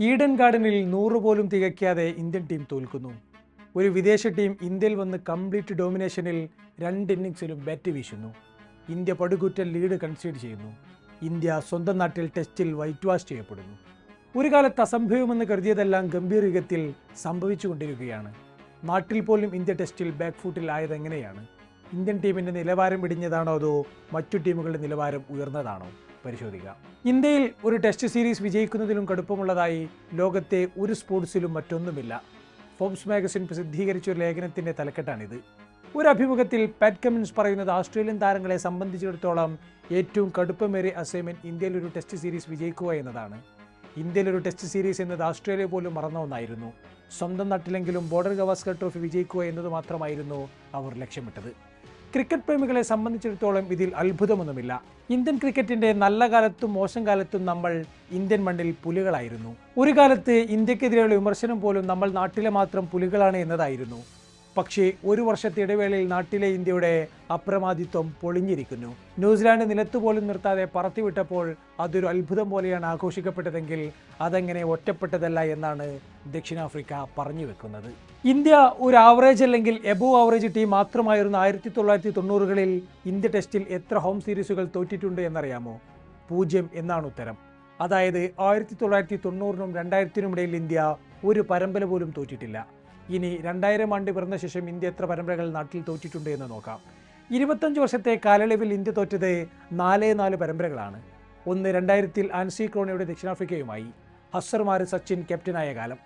ഈഡൻ ഗാർഡനിൽ നൂറ് പോലും തികയ്ക്കാതെ ഇന്ത്യൻ ടീം തോൽക്കുന്നു. ഒരു വിദേശ ടീം ഇന്ത്യയിൽ വന്ന് കംപ്ലീറ്റ് ഡോമിനേഷനിൽ രണ്ട് ഇന്നിങ്സിലും ബാറ്റ് വീശുന്നു. ഇന്ത്യ പടുകൂറ്റൻ ലീഡ് കൺസീഡ് ചെയ്യുന്നു. ഇന്ത്യ സ്വന്തം നാട്ടിൽ ടെസ്റ്റിൽ വൈറ്റ് വാഷ് ചെയ്യപ്പെടുന്നു. ഒരു കാലത്ത് അസംഭവമെന്ന് കരുതിയതെല്ലാം ഗംഭീർ യുഗത്തിൽ സംഭവിച്ചുകൊണ്ടിരിക്കുകയാണ്. നാട്ടിൽ പോലും ഇന്ത്യ ടെസ്റ്റിൽ ബാക്ക് ഫുട്ടിൽ ആയതെങ്ങനെയാണ് ഇന്ത്യൻ ടീമിന്റെ നിലവാരം ഇടിഞ്ഞതാണോ അതോ മറ്റു ടീമുകളുടെ നിലവാരം ഉയർന്നതാണോ? പരിശോധിക്കാം. ഇന്ത്യയിൽ ഒരു ടെസ്റ്റ് സീരീസ് വിജയിക്കുന്നതിലും കടുപ്പമുള്ളതായി ലോകത്തെ ഒരു സ്പോർട്സിലും മറ്റൊന്നുമില്ല. ഫോംസ് മാഗസിൻ പ്രസിദ്ധീകരിച്ച ഒരു ലേഖനത്തിന്റെ തലക്കെട്ടാണിത്. ഒരു അഭിമുഖത്തിൽ പാറ്റ് കമ്മിൻസ് പറയുന്നത് ഓസ്ട്രേലിയൻ താരങ്ങളെ സംബന്ധിച്ചിടത്തോളം ഏറ്റവും കടുപ്പമേറിയ അസൈൻമെന്റ് ഇന്ത്യയിൽ ഒരു ടെസ്റ്റ് സീരീസ് വിജയിക്കുക എന്നതാണ്. ഇന്ത്യയിൽ ഒരു ടെസ്റ്റ് സീരീസ് എന്നത് ഓസ്ട്രേലിയ പോലും മറന്ന ഒന്നായിരുന്നു. സ്വന്തം നാട്ടിലെങ്കിലും ബോർഡർ ഗവാസ്കർ ട്രോഫി വിജയിക്കുക എന്നത് മാത്രമായിരുന്നു അവർ ലക്ഷ്യമിട്ടത്. ക്രിക്കറ്റ് പ്രേമികളെ സംബന്ധിച്ചിടത്തോളം ഇതിൽ അത്ഭുതമൊന്നുമില്ല. ഇന്ത്യൻ ക്രിക്കറ്റിന്റെ നല്ല കാലത്തും മോശം കാലത്തും നമ്മൾ ഇന്ത്യൻ മണ്ണിൽ പുലികളായിരുന്നു. ഒരു കാലത്ത് ഇന്ത്യക്കെതിരെയുള്ള വിമർശനം പോലും നമ്മൾ നാട്ടിലെ മാത്രം പുലികളാണ് എന്നതായിരുന്നു. പക്ഷേ ഒരു വർഷത്തെ ഇടവേളയിൽ നാട്ടിലെ ഇന്ത്യയുടെ അപ്രമാദിത്വം പൊളിഞ്ഞിരിക്കുന്നു. ന്യൂസിലാൻഡ് നിലത്തുപോലും നിർത്താതെ പറത്തിവിട്ടപ്പോൾ അതൊരു അത്ഭുതം പോലെയാണ് ആഘോഷിക്കപ്പെട്ടതെങ്കിൽ അതങ്ങനെ ഒറ്റപ്പെട്ടതല്ല എന്നാണ് ദക്ഷിണാഫ്രിക്ക പറഞ്ഞു വെക്കുന്നത്. ഇന്ത്യ ഒരു ആവറേജ് അല്ലെങ്കിൽ എബോവ് ആവറേജ് ടീം മാത്രമായിരുന്നു ആയിരത്തി തൊള്ളായിരത്തി തൊണ്ണൂറുകളിൽ ഇന്ത്യ ടെസ്റ്റിൽ എത്ര ഹോം സീരീസുകൾ തോറ്റിട്ടുണ്ട് എന്നറിയാമോ? പൂജ്യം എന്നാണ് ഉത്തരം. അതായത് ആയിരത്തി തൊള്ളായിരത്തി തൊണ്ണൂറിനും രണ്ടായിരത്തിനും ഇടയിൽ ഇന്ത്യ ഒരു പരമ്പര പോലും തോറ്റിട്ടില്ല. ഇനി രണ്ടായിരം ആണ്ട് പിറന്ന ശേഷം ഇന്ത്യ എത്ര പരമ്പരകൾ നാട്ടിൽ തോറ്റിട്ടുണ്ട് എന്ന് നോക്കാം. ഇരുപത്തഞ്ച് വർഷത്തെ കാലയളവിൽ ഇന്ത്യ തോറ്റത് നാലേ നാല് പരമ്പരകളാണ്. ഒന്ന് രണ്ടായിരത്തിൽ ആൻസി ക്രോണിയുടെ ദക്ഷിണാഫ്രിക്കയുമായി ഹസർമാർ സച്ചിൻ ക്യാപ്റ്റനായ കാലം.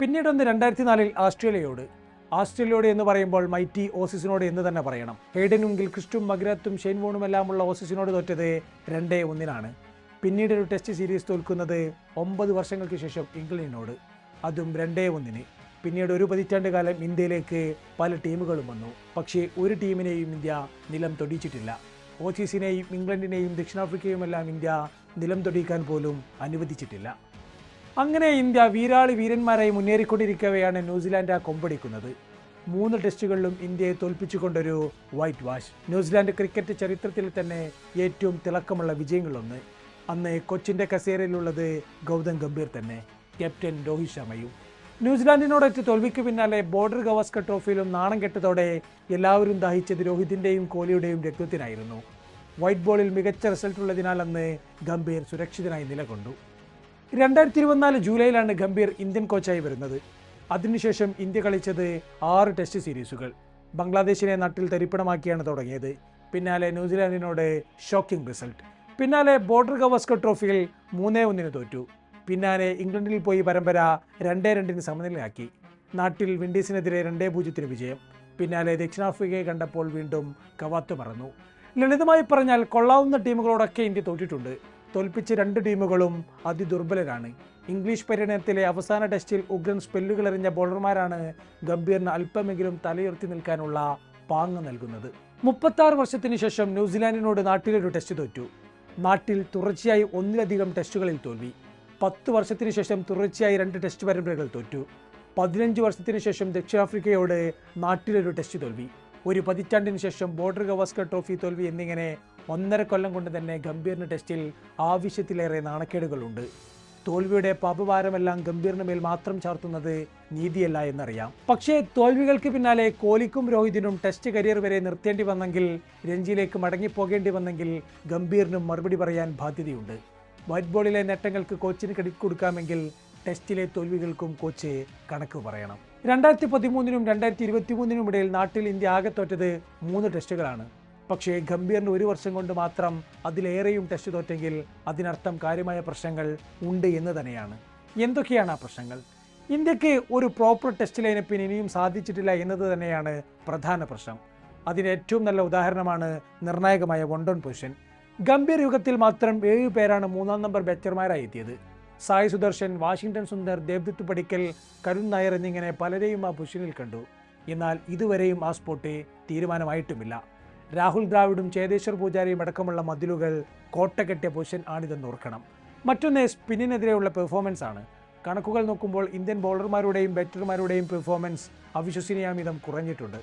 പിന്നീട് ഒന്ന് രണ്ടായിരത്തി നാലിൽ ഓസ്ട്രേലിയയോട് ആസ്ട്രേലിയയോട് എന്ന് പറയുമ്പോൾ മൈറ്റി ഓസീസിനോട് എന്ന് തന്നെ പറയണം. ഹെയ്ഡനും ഗിൽക്രിസ്റ്റും മഗ്രത്തും ഷെയ്ൻ വോണുമെല്ലാമുള്ള ഓസീസിനോട് തോറ്റത് രണ്ടേ ഒന്നിനാണ്. പിന്നീട് ഒരു ടെസ്റ്റ് സീരീസ് തോൽക്കുന്നത് ഒമ്പത് വർഷങ്ങൾക്ക് ശേഷം ഇംഗ്ലണ്ടിനോട്. അതും രണ്ടേ ഒന്നിന്. പിന്നീട് ഒരു പതിറ്റാണ്ട് കാലം ഇന്ത്യയിലേക്ക് പല ടീമുകളും വന്നു. പക്ഷേ ഒരു ടീമിനെയും ഇന്ത്യ നിലം തൊടിയിച്ചിട്ടില്ല. ഓസീസിനെയും ഇംഗ്ലണ്ടിനെയും ദക്ഷിണാഫ്രിക്കയുമെല്ലാം ഇന്ത്യ നിലം തൊടിയിക്കാൻ പോലും അനുവദിച്ചിട്ടില്ല. അങ്ങനെ ഇന്ത്യ വീരാളി വീരന്മാരായി മുന്നേറിക്കൊണ്ടിരിക്കവെയാണ് ന്യൂസിലാൻഡ് ആ കൊമ്പടിക്കുന്നത്. മൂന്ന് ടെസ്റ്റുകളിലും ഇന്ത്യയെ തോൽപ്പിച്ചുകൊണ്ടൊരു വൈറ്റ് വാഷ്. ന്യൂസിലാൻഡ് ക്രിക്കറ്റ് ചരിത്രത്തിൽ തന്നെ ഏറ്റവും തിളക്കമുള്ള വിജയങ്ങളൊന്ന്. അന്ന് കൊച്ചിന്റെ കസേരയിലുള്ളത് ഗൗതം ഗംഭീർ തന്നെ. ക്യാപ്റ്റൻ രോഹിത് ശർമ്മയും. ന്യൂസിലാൻഡിനോടൊറ്റ തോൽവിക്ക് പിന്നാലെ ബോർഡർ ഗവാസ്കർ ട്രോഫിയിലും നാണം കെട്ടതോടെ എല്ലാവരും ദാഹിച്ചത് രോഹിതിന്റെയും കോഹ്ലിയുടെയും രക്തത്തിനായിരുന്നു. വൈറ്റ് ബോളിൽ മികച്ച റിസൾട്ട് ഉള്ളതിനാൽ അന്ന് ഗംഭീർ സുരക്ഷിതനായി നിലകൊണ്ടു. രണ്ടായിരത്തി ഇരുപത്തിനാല് ജൂലൈയിലാണ് ഗംഭീർ ഇന്ത്യൻ കോച്ചായി വരുന്നത്. അതിനുശേഷം ഇന്ത്യ കളിച്ചത് ആറ് ടെസ്റ്റ് സീരീസുകൾ. ബംഗ്ലാദേശിനെ നട്ടിൽ തരിപ്പണമാക്കിയാണ് തുടങ്ങിയത്. പിന്നാലെ ന്യൂസിലാൻഡിനോട് ഷോക്കിംഗ് റിസൾട്ട്. പിന്നാലെ ബോർഡർ ഗവാസ്കർ ട്രോഫിയിൽ മൂന്നേ ഒന്നിന് തോറ്റു. പിന്നാലെ ഇംഗ്ലണ്ടിൽ പോയി പരമ്പര രണ്ടേ രണ്ടിന് സമനിലയാക്കി. നാട്ടിൽ വിൻഡീസിനെതിരെ രണ്ടേ പൂജ്യത്തിന് വിജയം. പിന്നാലെ ദക്ഷിണാഫ്രിക്കയെ കണ്ടപ്പോൾ വീണ്ടും കവാത്ത് പറന്നു. ലളിതമായി പറഞ്ഞാൽ കൊള്ളാവുന്ന ടീമുകളോടൊക്കെ ഇന്ത്യ തോറ്റിട്ടുണ്ട്. തോൽപ്പിച്ച രണ്ട് ടീമുകളും അതിദുർബലരാണ്. ഇംഗ്ലീഷ് പര്യടനത്തിലെ അവസാന ടെസ്റ്റിൽ ഉഗ്രൻ സ്പെല്ലുകൾ എറിഞ്ഞ ബോളർമാരാണ് ഗംഭീറിന് അല്പമെങ്കിലും തലയുയർത്തി നിൽക്കാനുള്ള പാങ്ങ് നൽകുന്നത്. മുപ്പത്താറ് വർഷത്തിന് ശേഷം ന്യൂസിലാൻഡിനോട് നാട്ടിലൊരു ടെസ്റ്റ് തോറ്റു. നാട്ടിൽ തുടർച്ചയായി ഒന്നിലധികം ടെസ്റ്റുകളിൽ തോൽവി. പത്ത് വർഷത്തിന് ശേഷം തുടർച്ചയായി രണ്ട് ടെസ്റ്റ് പരമ്പരകൾ തോറ്റു. പതിനഞ്ച് വർഷത്തിന് ശേഷം ദക്ഷിണാഫ്രിക്കയോട് നാട്ടിലൊരു ടെസ്റ്റ് തോൽവി. ഒരു പതിറ്റാണ്ടിന് ശേഷം ബോർഡർ ഗവാസ്കർ ട്രോഫി തോൽവി എന്നിങ്ങനെ ഒന്നര കൊല്ലം കൊണ്ട് തന്നെ ഗംഭീറിന് ടെസ്റ്റിൽ ആവശ്യത്തിലേറെ നാണക്കേടുകളുണ്ട്. തോൽവിയുടെ പാപഭാരമെല്ലാം ഗംഭീറിന് മേൽ മാത്രം ചാർത്തുന്നത് നീതിയല്ല എന്നറിയാം. പക്ഷേ തോൽവികൾക്ക് പിന്നാലെ കോലിക്കും രോഹിതിനും ടെസ്റ്റ് കരിയർ വരെ നിർത്തേണ്ടി വന്നെങ്കിൽ രഞ്ജിയിലേക്ക് മടങ്ങിപ്പോകേണ്ടി വന്നെങ്കിൽ ഗംഭീറിനും മറുപടി പറയാൻ ബാധ്യതയുണ്ട്. വൈറ്റ് ബോളിലെ നേട്ടങ്ങൾക്ക് കോച്ചിന് ക്രെഡിറ്റ് കൊടുക്കാമെങ്കിൽ ടെസ്റ്റിലെ തോൽവികൾക്കും കോച്ച് കണക്ക് പറയണം. രണ്ടായിരത്തി പതിമൂന്നിനും രണ്ടായിരത്തി ഇരുപത്തി മൂന്നിനും ഇടയിൽ നാട്ടിൽ ഇന്ത്യ ആകെ തോറ്റത് മൂന്ന് ടെസ്റ്റുകളാണ്. പക്ഷേ ഗംഭീറിന് ഒരു വർഷം കൊണ്ട് മാത്രം അതിലേറെയും ടെസ്റ്റ് തോറ്റെങ്കിൽ അതിനർത്ഥം കാര്യമായ പ്രശ്നങ്ങൾ ഉണ്ട് എന്ന് തന്നെയാണ്. എന്തൊക്കെയാണ് ആ പ്രശ്നങ്ങൾ? ഇന്ത്യയ്ക്ക് ഒരു പ്രോപ്പർ ടെസ്റ്റ് ലൈനപ്പിന് ഇനിയും സാധിച്ചിട്ടില്ല എന്നത് തന്നെയാണ് പ്രധാന പ്രശ്നം. അതിന് ഏറ്റവും നല്ല ഉദാഹരണമാണ് നിർണായകമായ വൺ ഡൗൺ പൊസിഷൻ. ഗംഭീർ യുഗത്തിൽ മാത്രം ഏഴ് പേരാണ് മൂന്നാം നമ്പർ ബാറ്റർമാരായി എത്തിയത് സായി സുദർശൻ വാഷിംഗ്ടൺ സുന്ദർ ദേവ്ദത്ത് പടിക്കൽ കരുൺ നായർ എന്നിങ്ങനെ പലരെയും ആ പൊസിഷനിൽ കണ്ടു. എന്നാൽ ഇതുവരെയും ആ സ്പോട്ട് തീരുമാനമായിട്ടുമില്ല. രാഹുൽ ദ്രാവിഡും ചേതേശ്വർ പൂജാരിയും അടക്കമുള്ള മതിലുകൾ കോട്ട കെട്ടിയ ആണിതെന്ന് ഓർക്കണം. മറ്റൊന്ന് സ്പിന്നിനെതിരെയുള്ള പെർഫോമൻസ് ആണ്. കണക്കുകൾ നോക്കുമ്പോൾ ഇന്ത്യൻ ബൗളർമാരുടെയും ബാറ്റർമാരുടെയും പെർഫോമൻസ് അവിശ്വസനീയാമിതം കുറഞ്ഞിട്ടുണ്ട്.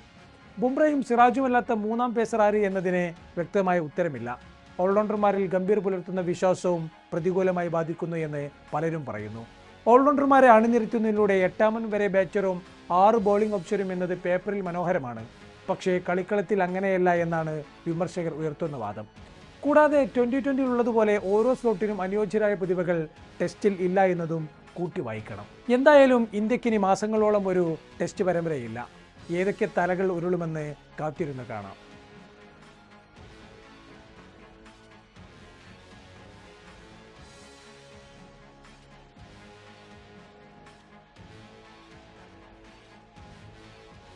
ബുംറയും സിറാജുമല്ലാത്ത മൂന്നാം പേസർ ആര് എന്നതിന് വ്യക്തമായ ഉത്തരമില്ല. ഓൾറൗണ്ടർമാരിൽ ഗംഭീർ പുലർത്തുന്ന വിശ്വാസവും പ്രതികൂലമായി ബാധിക്കുന്നു എന്ന് പലരും പറയുന്നു. ഓൾറൗണ്ടർമാരെ അണിനിരത്തുന്നതിലൂടെ എട്ടാമൻ വരെ ബാറ്ററും ആറ് ബോളിംഗ് ഓപ്ഷനും എന്നത് പേപ്പറിൽ മനോഹരമാണ്. പക്ഷേ കളിക്കളത്തിൽ അങ്ങനെയല്ല എന്നാണ് വിമർശകർ ഉയർത്തുന്ന വാദം. കൂടാതെ ട്വന്റി ഉള്ളതുപോലെ ഓരോ സ്ലോട്ടിനും അനുയോജ്യരായ പ്രതിഭകൾ ടെസ്റ്റിൽ ഇല്ല എന്നതും കൂട്ടി വായിക്കണം എന്തായാലും ഇന്ത്യക്കിനി മാസങ്ങളോളം ഒരു ടെസ്റ്റ് പരമ്പരയില്ല. ഏതൊക്കെ തലകൾ ഉരുളുമെന്ന് കാത്തിരുന്ന് കാണാം.